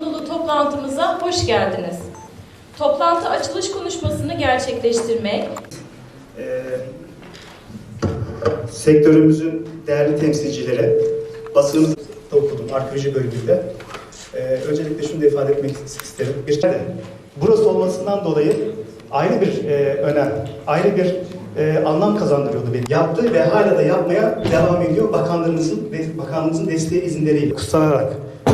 Anadolu toplantımıza hoş geldiniz. Toplantı açılış konuşmasını gerçekleştirmek, Ee, sektörümüzün değerli temsilcileri, basınımızda okudum arkeoloji bölümünde. Ee, öncelikle şunu da ifade etmek isterim. Bir de burası olmasından dolayı ayrı bir e, önem, ayrı bir e, anlam kazandırıyordu beni. Yaptı ve hala da yapmaya devam ediyor. Bakanlarımızın ve bakanlığımızın desteği izinleriyle kutsanarak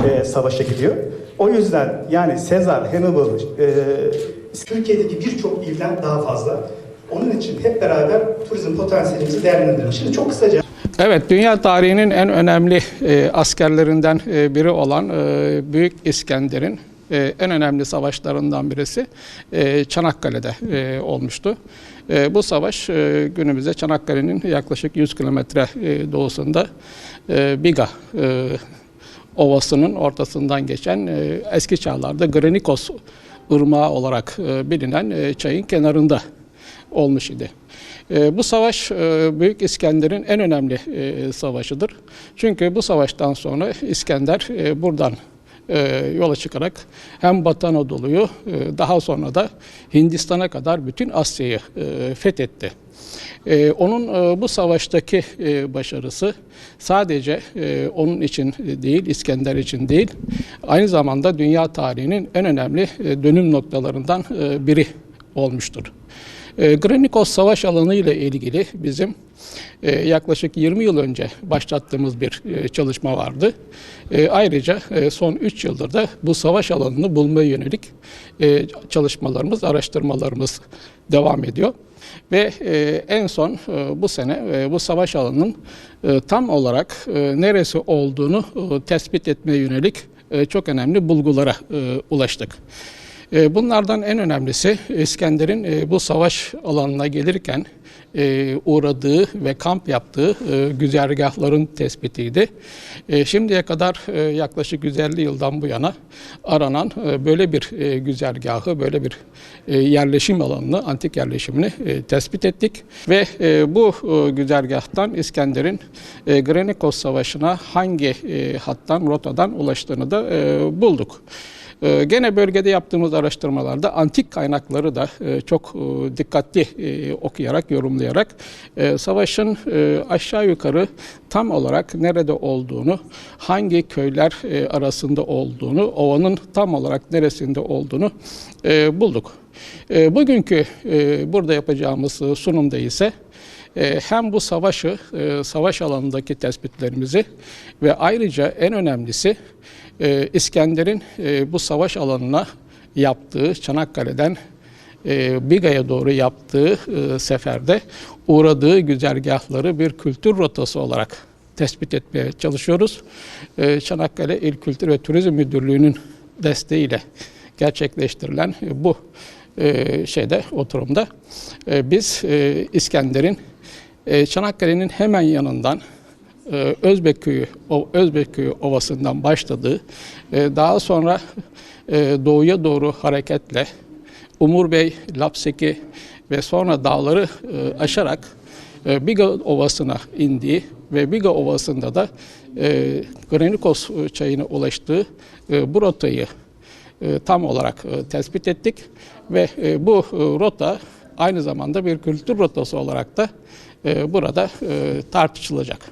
e, savaşa gidiyor. O yüzden yani Sezar, Hannibal, e, Türkiye'deki birçok ilden daha fazla. Onun için hep beraber turizm potansiyelimizi değerlendirelim. Şimdi çok kısaca Evet, dünya tarihinin en önemli e, askerlerinden e, biri olan e, Büyük İskender'in e, en önemli savaşlarından birisi e, Çanakkale'de e, olmuştu. E, bu savaş e, günümüzde Çanakkale'nin yaklaşık 100 kilometre e, doğusunda e, Biga e, Ovası'nın ortasından geçen e, eski çağlarda Granikos Irmağı olarak e, bilinen e, çayın kenarında olmuş idi. E, bu savaş e, Büyük İskender'in en önemli e, savaşıdır. Çünkü bu savaştan sonra İskender buradan e, yola çıkarak hem Batı Anadolu'yu e, daha sonra da Hindistan'a kadar bütün Asya'yı e, fethetti. E, onun e, bu savaştaki e, başarısı sadece e, onun için değil, İskender için değil, aynı zamanda dünya tarihinin en önemli e, dönüm noktalarından e, biri olmuştur. E, Granikos Savaş Alanı ile ilgili bizim e, yaklaşık 20 yıl önce başlattığımız bir e, çalışma vardı. E, ayrıca e, son 3 yıldır da bu savaş alanını bulmaya yönelik e, çalışmalarımız, araştırmalarımız devam ediyor. Ve e, en son e, bu sene e, bu savaş alanının e, tam olarak e, neresi olduğunu e, tespit etmeye yönelik e, çok önemli bulgulara e, ulaştık. E, Bunlardan en önemlisi İskender'in e, bu savaş alanına gelirken e, uğradığı ve kamp yaptığı e, güzergahların tespitiydi. Şimdiye kadar yaklaşık 150 yıldan bu yana aranan böyle bir güzergahı, böyle bir yerleşim alanını, antik yerleşimini tespit ettik. Ve bu güzergahtan İskender'in Granikos Savaşı'na hangi hattan, rotadan ulaştığını da bulduk. Ee, Gene bölgede yaptığımız araştırmalarda antik kaynakları da e, çok e, dikkatli e, okuyarak, yorumlayarak savaşın aşağı yukarı tam olarak nerede olduğunu, hangi köyler arasında olduğunu, ovanın tam olarak neresinde olduğunu bulduk. Bugünkü burada yapacağımız sunumda ise hem bu savaşı, e, savaş alanındaki tespitlerimizi ve ayrıca en önemlisi e, İskender'in e, bu savaş alanına yaptığı Çanakkale'den Biga'ya doğru yaptığı seferde uğradığı güzergahları bir kültür rotası olarak tespit etmeye çalışıyoruz. Çanakkale İl Kültür ve Turizm Müdürlüğü'nün desteğiyle gerçekleştirilen bu şeyde oturumda biz İskender'in e, Çanakkale'nin hemen yanından e, Özbekköy'ü, o Özbekköy Ovası'ndan başladığı, e, daha sonra e, doğuya doğru hareketle Umur Bey, Lapseki ve sonra dağları e, aşarak e, Biga Ovası'na indiği ve Biga Ovası'nda da e, Granikos çayına ulaştığı e, bu rotayı e, tam olarak e, tespit ettik ve e, bu e, rota aynı zamanda bir kültür rotası olarak da e, burada e, tartışılacak.